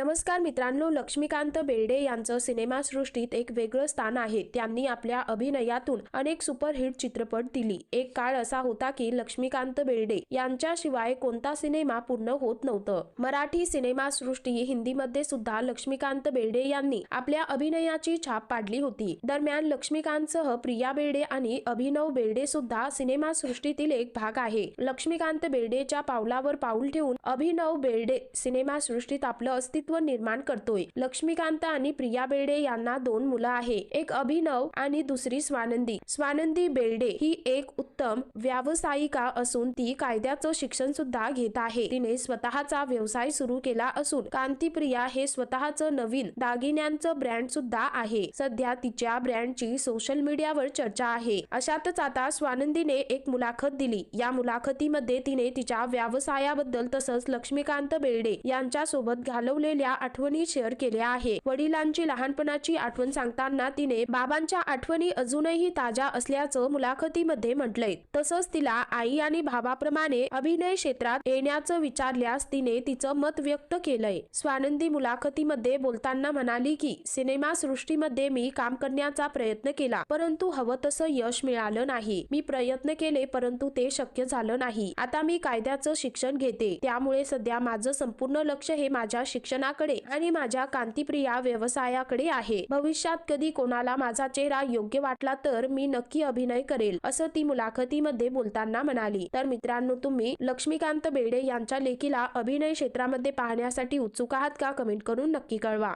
नमस्कार मित्रांनो लक्ष्मीकांत बेर्डे यांचं सिनेमासृष्टीत एक वेगळं स्थान आहे. त्यांनी आपल्या अभिनयातून अनेक सुपरहिट चित्रपट दिली. एक काळ असा होता की लक्ष्मीकांत बेर्डे यांच्याशिवाय कोणता सिनेमा पूर्ण होत नव्हतं. मराठी सिनेमासृष्टी हिंदीमध्ये सुद्धा लक्ष्मीकांत बेर्डे यांनी आपल्या अभिनयाची छाप पाडली होती. दरम्यान लक्ष्मीकांतसह प्रिया बेर्डे आणि अभिनव बेर्डे सुद्धा सिनेमासृष्टीतील एक भाग आहे. लक्ष्मीकांत बेर्डेच्या पावलावर पाऊल ठेवून अभिनव बेर्डे सिनेमासृष्टीत आपलं अस्तित्व निर्माण करतोय. लक्ष्मीकांत आणि प्रिया बेर्डे यांना दोन मुलं आहे. एक अभिनव आणि दुसरी स्वानंदी. स्वानंदी बेर्डे ही एक उत्तम व्यावसायिका असून ती कायद्याचं शिक्षण सुद्धा घेत आहे. तिने स्वतःचा व्यवसाय सुरू केला असून कांतीप्रिया हे स्वतःचं नवीन दागिन्यांचं ब्रँड सुद्धा आहे. सध्या तिच्या ब्रँडची सोशल मीडियावर चर्चा आहे. अशातच आता स्वानंदीने एक मुलाखत दिली. या मुलाखतीमध्ये तिने तिच्या व्यवसायाबद्दल तसंच लक्ष्मीकांत बेर्डे यांच्या सोबत घालवलेल्या आठवणी शेअर केल्या आहे. वडिलांची लहानपणाची आठवण सांगताना तिने बाबांच्या आठवणी अजूनही ताज्या असल्याचं मुलाखतीमध्ये म्हटलंय. तसंच तिला आई आणि भावाप्रमाणे अभिनय क्षेत्रात येण्याचं विचारल्यास तिने तिचं मत व्यक्त केलंय. स्वानंदी मुलाखतीमध्ये बोलताना म्हणाली की सिनेमा सृष्टीमध्ये मी काम करण्याचा प्रयत्न केला परंतु हवं तसं यश मिळालं नाही. मी प्रयत्न केले परंतु ते शक्य झालं नाही. आता मी कायद्याचं शिक्षण घेते. त्यामुळे सध्या माझं संपूर्ण लक्ष हे माझ्या शिक्षणाकडे आणि माझ्या कांतीप्रिया व्यवसायाकडे आहे. भविष्यात कधी कोणाला माझा चेहरा योग्य वाटला तर मी नक्की अभिनय करेल असं ती मुलाखत मुलाखतीमध्ये बोलताना म्हणाली तर मित्रांनो तुम्ही लक्ष्मीकांत बेर्डे यांच्या लेखीला अभिनय क्षेत्रामध्ये पाहण्यासाठी उत्सुक आहात का? कमेंट करून नक्की कळवा.